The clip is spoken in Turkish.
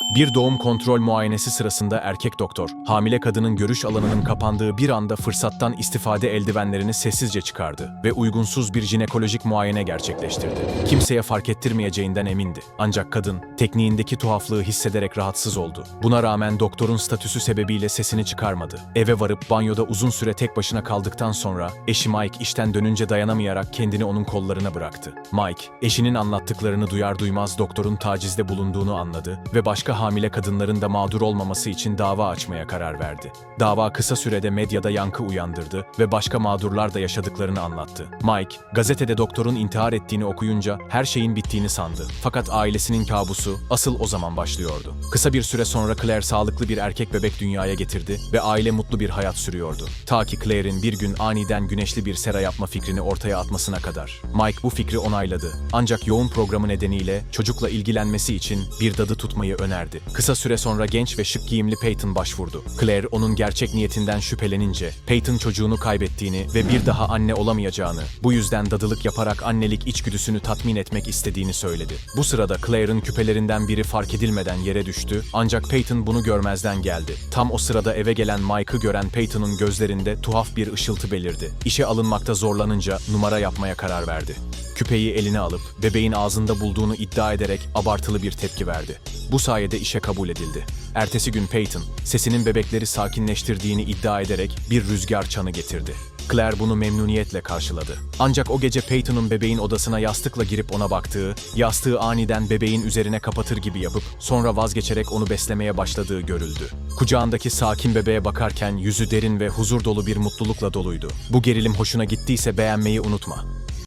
Bir doğum kontrol muayenesi sırasında erkek doktor, hamile kadının görüş alanının kapandığı bir anda fırsattan istifade eldivenlerini sessizce çıkardı ve uygunsuz bir jinekolojik muayene gerçekleştirdi. Kimseye fark ettirmeyeceğinden emindi. Ancak kadın, tekniğindeki tuhaflığı hissederek rahatsız oldu. Buna rağmen doktorun statüsü sebebiyle sesini çıkarmadı. Eve varıp banyoda uzun süre tek başına kaldıktan sonra eşi Mike işten dönünce dayanamayarak kendini onun kollarına bıraktı. Mike, eşinin anlattıklarını duyar duymaz doktorun tacizde bulunduğunu anladı ve başka hamile kadınların da mağdur olmaması için dava açmaya karar verdi. Dava kısa sürede medyada yankı uyandırdı ve başka mağdurlar da yaşadıklarını anlattı. Mike, gazetede doktorun intihar ettiğini okuyunca her şeyin bittiğini sandı. Fakat ailesinin kabusu asıl o zaman başlıyordu. Kısa bir süre sonra Claire sağlıklı bir erkek bebek dünyaya getirdi ve aile mutlu bir hayat sürüyordu. Ta ki Claire'in bir gün aniden güneşli bir sera yapma fikrini ortaya atmasına kadar. Mike bu fikri onayladı. Ancak yoğun programı nedeniyle çocukla ilgilenmesi için bir dadı tutmayı önerdi. Kısa süre sonra genç ve şık giyimli Peyton başvurdu. Claire onun gerçek niyetinden şüphelenince Peyton çocuğunu kaybettiğini ve bir daha anne olamayacağını, bu yüzden dadılık yaparak annelik içgüdüsünü tatmin etmek istediğini söyledi. Bu sırada Claire'ın küpelerinden biri fark edilmeden yere düştü ancak Peyton bunu görmezden geldi. Tam o sırada eve gelen Mike'ı gören Peyton'un gözlerinde tuhaf bir ışıltı belirdi. İşe alınmakta zorlanınca numara yapmaya karar verdi. Küpeyi eline alıp bebeğin ağzında bulduğunu iddia ederek abartılı bir tepki verdi. Bu sayede işe kabul edildi. Ertesi gün Peyton, sesinin bebekleri sakinleştirdiğini iddia ederek bir rüzgar çanı getirdi. Claire bunu memnuniyetle karşıladı. Ancak o gece Peyton'un bebeğin odasına yastıkla girip ona baktığı, yastığı aniden bebeğin üzerine kapatır gibi yapıp sonra vazgeçerek onu beslemeye başladığı görüldü. Kucağındaki sakin bebeğe bakarken yüzü derin ve huzur dolu bir mutlulukla doluydu. Bu gerilim hoşuna gittiyse beğenmeyi unutma.